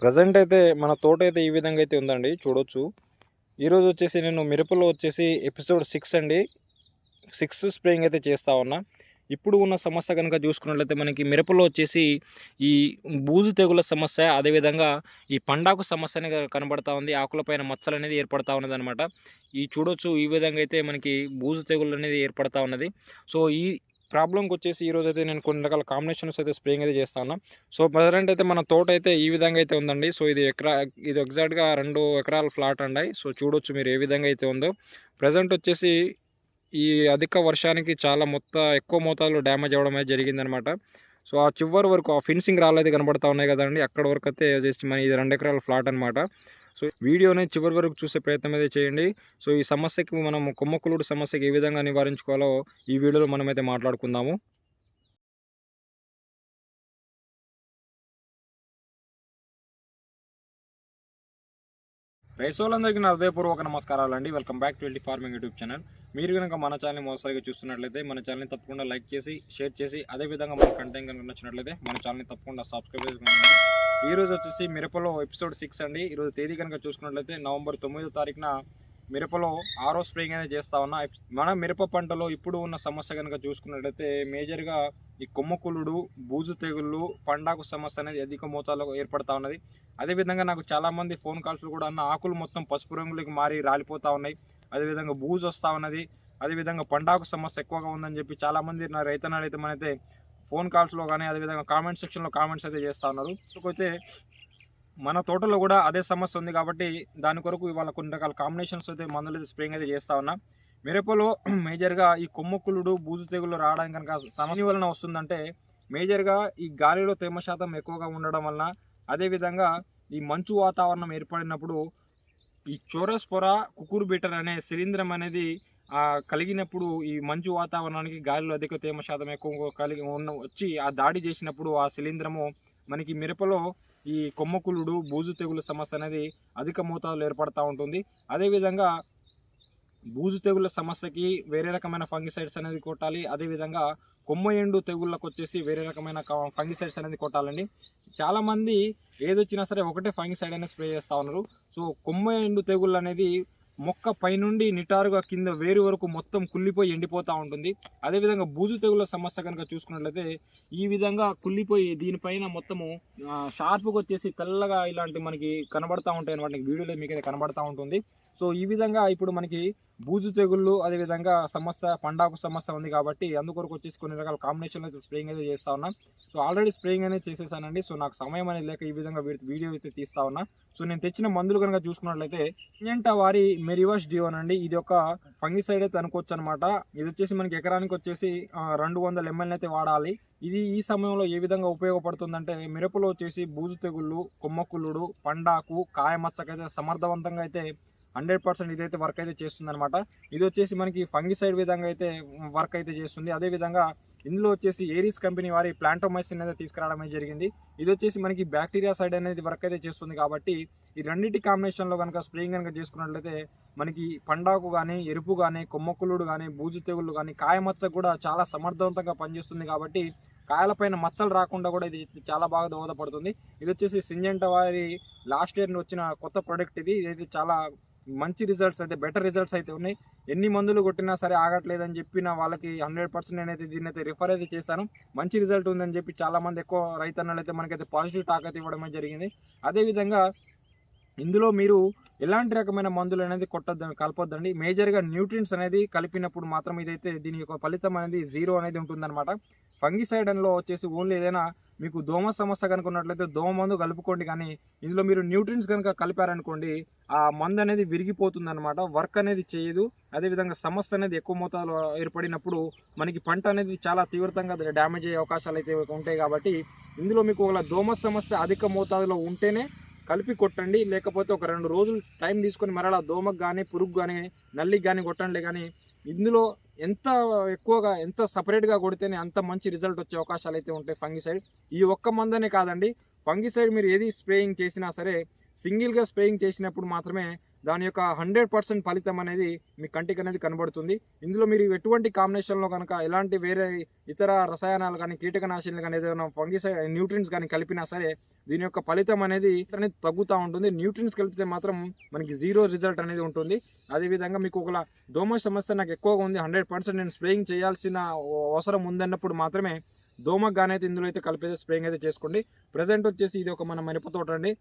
Present అయితే మన తోట అయితే ఈ విధంగా అయితే ఉందండి చూడొచ్చు. ఈరోజు వచ్చేసి నేను మిరపలో వచ్చేసి ఎపిసోడ్ సిక్స్ అండి. సిక్స్ స్ప్రేయింగ్ అయితే చేస్తా ఉన్నా. ఇప్పుడు ఉన్న సమస్య కనుక చూసుకున్నట్లయితే మనకి మిరపలో వచ్చేసి ఈ బూజు తెగుల సమస్య అదేవిధంగా ఈ పండాకు సమస్య అనేది కనబడతా ఉంది. ఆకులపైన మచ్చలు అనేది ఏర్పడతా ఉన్నది అనమాట ఈ చూడొచ్చు ఈ విధంగా అయితే మనకి బూజు తెగులు అనేది ఏర్పడతా ఉన్నది. సో ఈ ప్రాబ్లంకి వచ్చేసి ఈరోజు అయితే నేను కొన్ని రకాల కాంబినేషన్స్ అయితే స్ప్రేయింగ్ అయితే చేస్తాను. సో ప్రజెంట్ అయితే మన తోట అయితే ఈ విధంగా అయితే ఉందండి. సో ఇది ఎకరా ఇది ఎగ్జాక్ట్గా రెండు ఎకరాల ఫ్లాట్ అండి. సో చూడొచ్చు మీరు ఏ విధంగా అయితే ఉందో. ప్రజెంట్ వచ్చేసి ఈ అధిక వర్షానికి చాలా మొత్తం ఎక్కువ మోతాదులో డ్యామేజ్ అవ్వడం అయితే జరిగిందనమాట. సో ఆ చివరి వరకు ఆ ఫినిషింగ్ రాలేదు కనబడతా ఉన్నాయి కదండి. అక్కడ వరకు అయితే జస్ట్ మన ఇది రెండు ఎకరాల ఫ్లాట్ అనమాట. సో వీడియోని చివరి వరకు చూసే ప్రయత్నం అయితే చేయండి. సో ఈ సమస్యకి మనం కొమ్మకులుడు సమస్యకి ఏ విధంగా నివారించుకోవాలో ఈ వీడియోలో మనమైతే మాట్లాడుకుందాము. రైసోలందరికీ నా హృదయపూర్వక నమస్కారాలు అండి. Welcome back to LT farming YouTube channel. మీరు కనుక మన ఛానల్ని మోసారిగా చూస్తున్నట్లయితే మన ఛానల్ని తప్పకుండా లైక్ చేసి షేర్ చేసి అదేవిధంగా మన కంటెంట్ కనుక నచ్చినట్లయితే మన ఛానల్ని తప్పకుండా సబ్స్క్రైబ్ చేసుకోండి ఈ రోజు వచ్చేసి మిరపలో ఎపిసోడ్ సిక్స్ అండి. ఈరోజు తేదీ కనుక చూసుకున్నట్లయితే నవంబర్ తొమ్మిదో తారీఖున మిరపలో ఆరో స్ప్రేయింగ్ అనేది చేస్తా ఉన్నా. మన మిరప పంటలో ఇప్పుడు ఉన్న సమస్య కనుక చూసుకున్నట్లయితే మేజర్గా ఈ కొమ్మకులుడు బూజు తెగుళ్ళు పండాకు సమస్య అనేది అధిక మోతాదులో ఏర్పడతా ఉన్నది. అదేవిధంగా నాకు చాలామంది ఫోన్ కాల్స్లో కూడా అన్న ఆకులు మొత్తం పసుపు రంగులోకి మారి రాలిపోతూ ఉన్నాయి. అదేవిధంగా బూజు వస్తూ ఉన్నది. అదేవిధంగా పండాకు సమస్య ఎక్కువగా ఉందని చెప్పి చాలామంది నా రైతన్నాలు అయితే మనైతే ఫోన్ కాల్స్లో కానీ అదేవిధంగా కామెంట్ సెక్షన్లో కామెంట్స్ అయితే చేస్తూ ఉన్నారు. అయితే మన తోటలో కూడా అదే సమస్య ఉంది కాబట్టి దాని కొరకు ఇవాళ కొన్ని రకాల కాంబినేషన్స్ అయితే మందులు అయితే స్ప్రేయింగ్ అయితే చేస్తా ఉన్నా. మిరపలో మేజర్గా ఈ కొమ్మకులుడు బూజు తెగులు రావడానికి కనుక సమస్య వలన వస్తుందంటే మేజర్గా ఈ గాలిలో తేమ శాతం ఎక్కువగా ఉండడం వలన అదేవిధంగా ఈ మంచు వాతావరణం ఏర్పడినప్పుడు ఈ చోరస్పొర కుకురు బీటర్ అనే శిలీంద్రం అనేది కలిగినప్పుడు ఈ మంచు వాతావరణానికి గాలిలో అధిక తేమ శాతం ఎక్కువ కలిగి ఉన్న వచ్చి ఆ దాడి చేసినప్పుడు ఆ శిలీంద్రము మనకి మిరపలో ఈ కొమ్మకులుడు బూజు తెగులు సమస్య అనేది అధిక మోతాదులో ఏర్పడుతూ ఉంటుంది. అదేవిధంగా బూజు తెగుల సమస్యకి వేరే రకమైన ఫంగిసైడ్స్ అనేది కొట్టాలి. అదేవిధంగా కొమ్మ ఎండు తెగుళ్ళకు వచ్చేసి వేరే రకమైన ఫంగిసైడ్స్ అనేది కొట్టాలండి. చాలామంది ఏదొచ్చినా సరే ఒకటే ఫంగిసైడ్ అనేది స్ప్రే చేస్తూ ఉన్నారు. సో కొమ్మ ఎండు తెగుళ్ళు అనేది మొక్క పైనుండి నిటారుగా కింద వేరు వరకు మొత్తం కుళ్ళిపోయి ఎండిపోతూ ఉంటుంది. అదేవిధంగా బూజు తెగుల సమస్య కనుక చూసుకున్నట్లయితే ఈ విధంగా కుళ్ళిపోయి దీనిపైన మొత్తము షార్ప్గా వచ్చేసి తెల్లగా ఇలాంటి మనకి కనబడతా ఉంటాయి అనమాట వీడియోలో మీకు అయితే కనబడతా ఉంటుంది. సో ఈ విధంగా ఇప్పుడు మనకి బూజు తెగుళ్ళు అదేవిధంగా సమస్య పండాకు సమస్య ఉంది కాబట్టి అందుకొరకు వచ్చేసి కొన్ని రకాల కాంబినేషన్లో అయితే స్ప్రేయింగ్ అయితే చేస్తా ఉన్నా. సో ఆల్రెడీ స్ప్రేయింగ్ అనేది చేసేసానండి. సో నాకు సమయం అనేది లేక ఈ విధంగా వీడియో అయితే తీస్తా ఉన్నా. సో నేను తెచ్చిన మందులు కనుక చూసుకున్నట్లయితే ఇంజంట వారి మెరివాష్ డియోన్ అండి ఇది ఒక ఫంగిసైడ్ అయితే అనుకోవచ్చు అనమాట ఇది వచ్చేసి మనకి ఎకరానికి వచ్చేసి రెండు వందల ఎంఎల్ని అయితే వాడాలి. ఇది ఈ సమయంలో ఏ విధంగా ఉపయోగపడుతుందంటే మిరపలో వచ్చేసి బూజు తెగుళ్ళు కొమ్మకుళ్ళుడు పండాకు కాయమచ్చకైతే సమర్థవంతంగా అయితే హండ్రెడ్ పర్సెంట్ ఇదైతే వర్క్ అయితే చేస్తుంది అనమాట ఇది వచ్చేసి మనకి ఫంగిసైడ్ విధంగా అయితే వర్క్ అయితే చేస్తుంది. అదేవిధంగా ఇందులో వచ్చేసి ఏరీస్ కంపెనీ వారి ప్లాంటోమైసిన్ అయితే తీసుకురావడం జరిగింది. ఇది వచ్చేసి మనకి బ్యాక్టీరియా సైడ్ అనేది వర్క్ అయితే చేస్తుంది కాబట్టి ఈ రెండింటి కాంబినేషన్లో కనుక స్ప్రేయింగ్ కనుక చేసుకున్నట్లయితే మనకి పండాకు కానీ ఎరుపు కానీ కొమ్మకులుడు కానీ బూజు తెగుళ్ళు కానీ కాయమచ్చ కూడా చాలా సమర్థవంతంగా పనిచేస్తుంది కాబట్టి కాయలపైన మచ్చలు రాకుండా కూడా ఇది చాలా బాగా దోహదపడుతుంది. ఇది వచ్చేసి సింజెంట వారి లాస్ట్ ఇయర్ వచ్చిన కొత్త ప్రోడక్ట్ ఇది. ఇదైతే చాలా మంచి రిజల్ట్స్ అయితే బెటర్ రిజల్ట్స్ అయితే ఉన్నాయి. ఎన్ని మందులు కొట్టినా సరే ఆగట్లేదని చెప్పిన వాళ్ళకి హండ్రెడ్ పర్సెంట్ నేనైతే దీన్ని అయితే రిఫర్ అయితే చేశాను. మంచి రిజల్ట్ ఉందని చెప్పి చాలామంది ఎక్కువ రైతన్నలు అయితే మనకైతే పాజిటివ్ టాక్ అయితే ఇవ్వడమే జరిగింది. అదేవిధంగా ఇందులో మీరు ఎలాంటి రకమైన మందులు అనేది కొట్టద్దు కలపొద్దండి. మేజర్గా న్యూట్రియంట్స్ అనేది కలిపినప్పుడు మాత్రం ఇదైతే దీని యొక్క ఫలితం అనేది జీరో అనేది ఉంటుందన్నమాట. ఫంగిసైడన్లో వచ్చేసి ఓన్లీ ఏదైనా మీకు దోమ సమస్య కనుక ఉన్నట్లయితే దోమ మందు కలుపుకోండి. కానీ ఇందులో మీరు న్యూట్రియంట్స్ కనుక కలిపారనుకోండి ఆ మందు అనేది విరిగిపోతుంది అనమాట వర్క్ అనేది చేయదు. అదేవిధంగా సమస్య అనేది ఎక్కువ మోతాదులో ఏర్పడినప్పుడు మనకి పంట అనేది చాలా తీవ్రంగా డ్యామేజ్ అయ్యే అవకాశాలు అయితే ఉంటాయి కాబట్టి ఇందులో మీకు ఒక దోమ సమస్య అధిక మోతాదులో ఉంటేనే కలిపి కొట్టండి. లేకపోతే ఒక రెండు రోజులు టైం తీసుకొని మరలా దోమకు కానీ పురుగు కానీ నల్లికి కానీ కొట్టండి. కానీ ఇందులో ఎంత ఎక్కువగా ఎంత సపరేట్గా కొడితేనే అంత మంచి రిజల్ట్ వచ్చే అవకాశాలు అయితే ఉంటాయి ఫంగిసైడ్. ఈ ఒక్క మందనే కాదండి. ఫంగిసైడ్ మీరు ఏది స్ప్రేయింగ్ చేసినా సరే సింగిల్గా స్ప్రేయింగ్ చేసినప్పుడు మాత్రమే దాని యొక్క హండ్రెడ్ పర్సెంట్ ఫలితం అనేది మీ కంటికి అనేది కనబడుతుంది. ఇందులో మీరు ఎటువంటి కాంబినేషన్లో కనుక ఎలాంటి వేరే ఇతర రసాయనాలు కానీ కీటకనాశినులు కానీ ఏదైనా ఫంగిసై న్యూట్రిన్స్ కానీ కలిపినా సరే దీని యొక్క ఫలితం అనేది అనేది తగ్గుతూ ఉంటుంది. న్యూట్రిన్స్ కలిపితే మాత్రం మనకి జీరో రిజల్ట్ అనేది ఉంటుంది. అదేవిధంగా మీకు ఒకలా దోమ సమస్య నాకు ఎక్కువగా ఉంది హండ్రెడ్ పర్సెంట్ నేను స్ప్రేయింగ్ చేయాల్సిన అవసరం ఉందన్నప్పుడు మాత్రమే దోమకు ఇందులో అయితే కలిపేసి స్ప్రేయింగ్ అయితే చేసుకోండి. ప్రజెంట్ వచ్చేసి ఇది ఒక మన మిరప తోట అండి.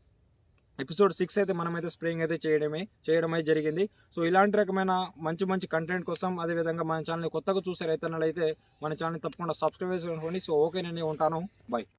ఎపిసోడ్ సిక్స్ అయితే మనమైతే స్ప్రేయింగ్ అయితే చేయడమే చేయడం అయితే జరిగింది. సో ఇలాంటి రకమైన మంచి మంచి కంటెంట్ కోసం అదేవిధంగా మన ఛానల్ని కొత్తగా చూసే రైతన్నలు అయితే మన ఛానల్ తప్పకుండా సబ్స్క్రైబ్ చేసుకోండి సో ఓకే నేను ఉంటాను. బాయ్